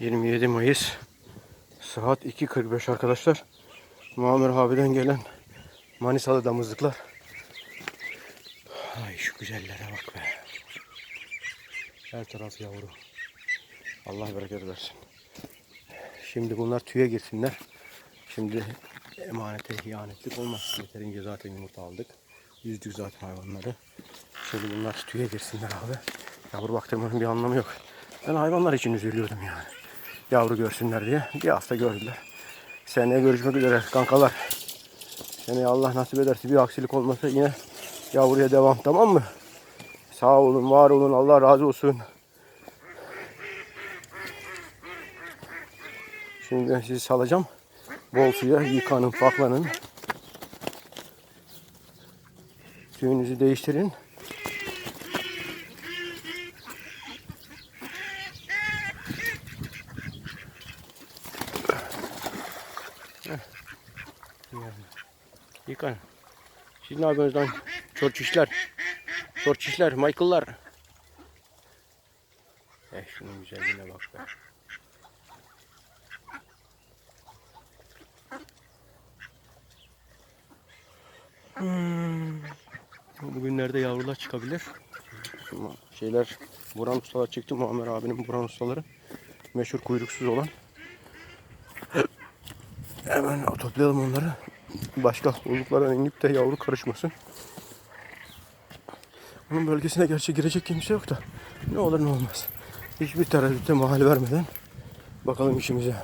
27 Mayıs saat 2.45 arkadaşlar. Muammer abiden gelen Manisalı damızlıklar. Ay şu güzellere bak be. Her taraf yavru. Allah bereket versin. Şimdi bunlar tüye girsinler. Şimdi emanete ihanetlik olmaz. Yeterince zaten yumurta aldık. Yüzdük zaten hayvanları. Şimdi bunlar tüye girsinler abi. Yavru baktırmanın bir anlamı yok. Ben hayvanlar için üzülüyordum yani. Yavru görsünler diye. Bir hafta gördüler. Seneye görüşmek üzere kankalar. Seneye Allah nasip ederse bir aksilik olmasa yine yavruya devam tamam mı? Sağ olun, var olun, Allah razı olsun. Şimdi ben sizi salacağım. Bol suya yıkanın, paklanın. Suyunuzu değiştirin. Yıkan. Siz ne yapıyorsunuz lan? Çorçişler. Çorçişler, Michael'lar. Eh şunun güzelliğine bak be. Hmm. Bugünlerde yavrular çıkabilir. Şeyler Buran ustalar çıktı. Muammer abinin Buran ustaları. Meşhur kuyruksuz olan. Hemen toplayalım onları. Başka oluklara inip de yavru karışmasın. Onun bölgesine gerçi girecek kimse yok da ne olur ne olmaz. Hiçbir tereddüte mahal vermeden bakalım işimize.